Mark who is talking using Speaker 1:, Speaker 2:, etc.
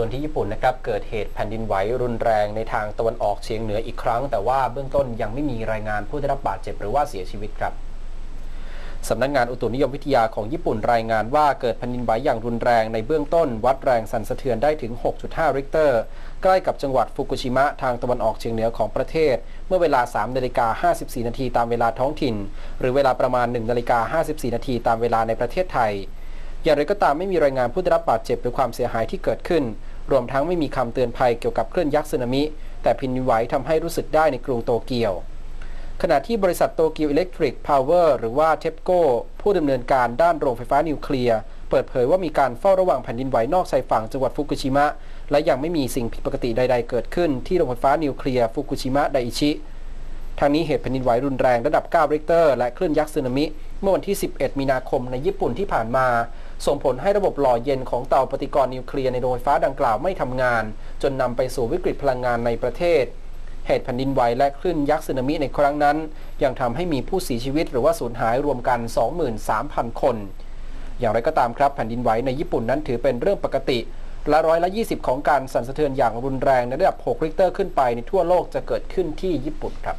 Speaker 1: ส่วนที่ญี่ปุ่นนะครับเกิดเหตุแผ่นดินไหวรุนแรงในทางตะวันออกเฉียงเหนืออีกครั้ง แต่ว่าเบื้องต้นยังไม่มีรายงานผู้ได้รับบาดเจ็บหรือว่าเสียชีวิตครับสำนักงงานอุตุนิยมวิทยาของญี่ปุ่นรายงานว่าเกิดแผ่นดินไหวอย่างรุนแรงในเบื้องต้น วัดแรงสั่นสะเทือนได้ถึง 6.5 ริกเตอร์ ใกล้กับจังหวัดฟุกุชิมะทางตะวันออกเฉียงเหนือของประเทศ เมื่อเวลา 3 นาฬิกา 54 นาทีตามเวลาท้องถิ่น หรือเวลาประมาณ 1 นาฬิกา 54 นาทีตามเวลาในประเทศไทย อย่างไรก็ตามไม่มีรายงานผู้ได้รับบาดเจ็บหรือความเสียหายที่เกิดขึ้น รวมทั้งไม่มีคำเตือนภัยเกี่ยวกับคลื่นยักษ์สึนามิ แต่แผ่นดินไหวทำให้รู้สึกได้ในกรุงโตเกียว ขณะที่บริษัทโตเกียวอิเล็กทริกพาวเวอร์หรือว่าเทปโกผู้ดำเนินการด้านโรงไฟฟ้านิวเคลียร์เปิดเผยว่ามีการเฝ้าระวังแผ่นดินไหวนอกชายฝั่งจังหวัดฟุกุชิมะ และยังไม่มีสิ่งผิดปกติใด ๆ เกิดขึ้นที่โรงไฟฟ้านิวเคลียร์ฟุกุชิมะไดอิชิทางนี้เหตุแผ่นดินไหวรุนแรงระดับ 9 ริกเตอร์ และคลื่นยักษ์สึนามิ เมื่อวันที่ 11 มีนาคมในญี่ปุ่นที่ผ่านมา ส่งผลให้ระบบหล่อเย็นของเตาปฏิกรณ์นิวเคลียร์ในโรงไฟฟ้าดังกล่าวไม่ทำงาน จนนำไปสู่วิกฤตพลังงานในประเทศ เหตุแผ่นดินไหวและคลื่นยักษ์สึนามิในครั้งนั้น ยังทำให้มีผู้เสียชีวิตหรือว่าสูญหายรวมกัน 23,000 คน อย่างไรก็ตามครับแผ่นดินไหวในญี่ปุ่นนั้นถือเป็นเรื่องปกติและร้อยละ20 ของการสั่นสะเทือนอย่างรุนแรงในระดับ 6 ริกเตอร์ขึ้นไปในทั่วโลกจะเกิดขึ้นที่ญี่ปุ่นครับ